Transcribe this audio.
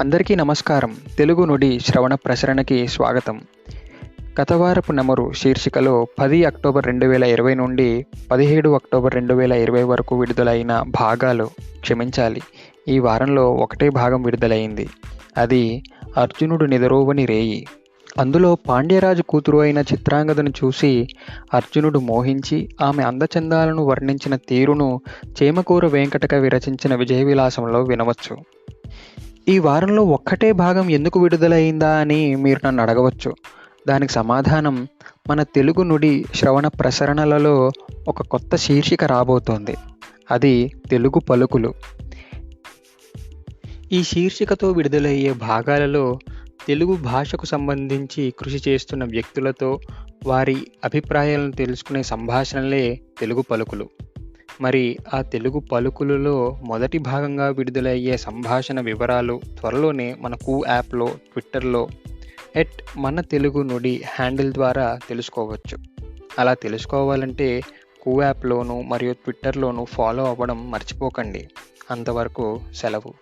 అందరికీ నమస్కారం. తెలుగు నుడి శ్రవణ ప్రసరణకి స్వాగతం. గతవారపు నెమరు శీర్షికలో పది అక్టోబర్ రెండు వేల ఇరవై నుండి పదిహేడు అక్టోబర్ రెండు వేల ఇరవై వరకు విడుదలైన భాగాలు క్షమించాలి. ఈ వారంలో ఒకటే భాగం విడుదలైంది. అది అర్జునుడు నిదరోవని రేయి. అందులో పాండ్యరాజు కూతురు అయిన చిత్రాంగదను చూసి అర్జునుడు మోహించి ఆమె అందచందాలను వర్ణించిన తీరును చేమకూర వెంకటక విరచించిన విజయ విలాసంలో వినవచ్చు. ఈ వారంలో ఒక్కటే భాగం ఎందుకు విడుదలైందా అని మీరు నన్ను అడగవచ్చు. దానికి సమాధానం మన తెలుగు నుడి శ్రవణ ప్రసరణలలో ఒక కొత్త శీర్షిక రాబోతోంది. అది తెలుగు పలుకులు. ఈ శీర్షికతో విడుదలయ్యే భాగాలలో తెలుగు భాషకు సంబంధించి కృషి చేస్తున్న వ్యక్తులతో వారి అభిప్రాయాలను తెలుసుకునే సంభాషణలే తెలుగు పలుకులు. మరి ఆ తెలుగు పలుకులలో మొదటి భాగంగా విడుదలయ్యే సంభాషణ వివరాలు త్వరలోనే మన కూ యాప్లో ట్విట్టర్లో ఎట్ మన తెలుగు నుడి హ్యాండిల్ ద్వారా తెలుసుకోవచ్చు. అలా తెలుసుకోవాలంటే కూ యాప్లోను మరియు ట్విట్టర్లోను ఫాలో అవ్వడం మర్చిపోకండి. అంతవరకు సెలవు.